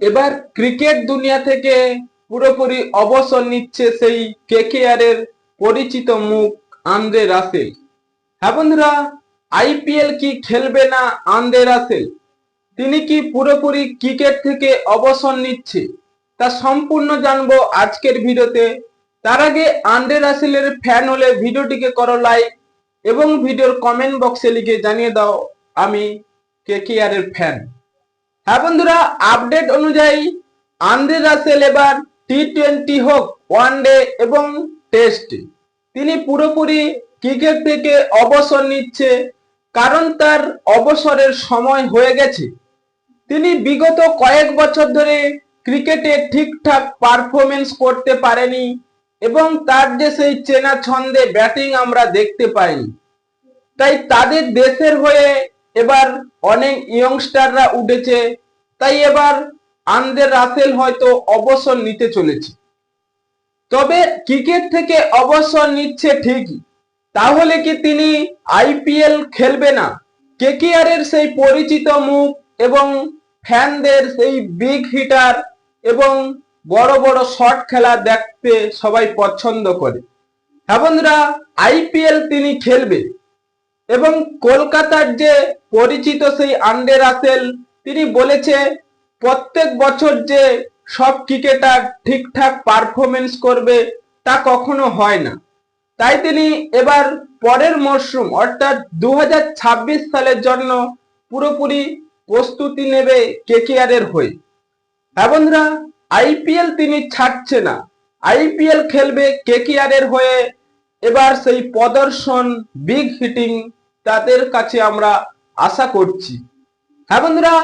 এবার ক্রিকেট দুনিয়া থেকে পুরোপুরি অবসর নিচ্ছে সেই কেকেআর এর পরিচিত মুখ আন্দ্রে রাসেল। হ্যাঁ বন্ধুরা, আইপিএল কি খেলবে না আন্দ্রে রাসেল? তিনি কি পুরোপুরি ক্রিকেট থেকে অবসর নিচ্ছে? তা সম্পূর্ণ জানব আজকের ভিডিওতে। তার আগে আন্দ্রে রাসেলের ফ্যান হলে ভিডিওটিকে করো লাইক এবং ভিডিওর কমেন্ট বক্সে লিখে জানিয়ে দাও, আমি কেকেআর এর ফ্যান হ্যাঁ বন্ধুরা আপডেট অনুযায়ী আন্দ্রে রাসেল এবার টি টোয়েন্টি হোক ওয়ান ডে এবং টেস্ট তিনি পুরোপুরি ক্রিকেট থেকে অবসর নিচ্ছে কারণ তার অবসরের সময় হয়ে গেছে। তিনি বিগত কয়েক বছর ধরে ক্রিকেটে ঠিকঠাক পারফরমেন্স করতে পারেনি এবং তার যে সেই চেনা ছন্দে ব্যাটিং আমরা দেখতে পাইনি। তাই তাদের দেশের হয়ে এবার অনেক ইয়ংস্টাররা উঠেছে, তাই এবার আন্দ্রে রাসেল হয়তো অবসর নিতে চলেছে। তবে ক্রিকেট থেকে অবসর নিচ্ছে ঠিকই, তাহলে কি তিনি আইপিএল খেলবে না? কেকেআর এর সেই পরিচিত মুখ এবং ফ্যানদের সেই বিগ হিটার এবং বড় বড় শট খেলা দেখতে সবাই পছন্দ করে। হ্যাঁ বন্ধুরা আইপিএল তিনি খেলবে। এবং কলকাতার যে পরিচিত সেই আন্ডে রাসেল, তিনি বলেছে, প্রত্যেক বছর যে সব ক্রিকেটার ঠিকঠাক পারফরমেন্স করবে, তা কখনো হয় না। তাই তিনি এবার পরের মরশুম, অর্থাৎ দু হাজার ছাব্বিশ সালের জন্য পুরোপুরি প্রস্তুতি নেবে কেকেআর এর হয়ে। হ্যাঁ বন্ধুরা আইপিএল তিনি ছাড়ছে না। আইপিএল খেলবে কেকেআর এর হয়ে। এবার সেই প্রদর্শন বিগ হিটিং তাদের কাছে আমরা আশা করছি। হ্যাঁ বন্ধুরা,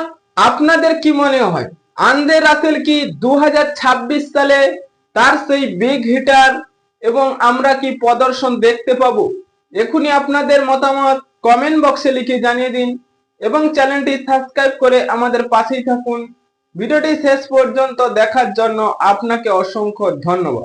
আপনাদের কি মনে হয় আন্দে রাসেল কি দু হাজার ছাব্বিশ সালে তার সেই বিগ হিটার এবং আমরা কি প্রদর্শন দেখতে পাবো? এখনই আপনাদের মতামত কমেন্ট বক্সে লিখে জানিয়ে দিন এবং চ্যানেলটি সাবস্ক্রাইব করে আমাদের পাশেই থাকুন। ভিডিওটি শেষ পর্যন্ত দেখার জন্য আপনাকে অসংখ্য ধন্যবাদ।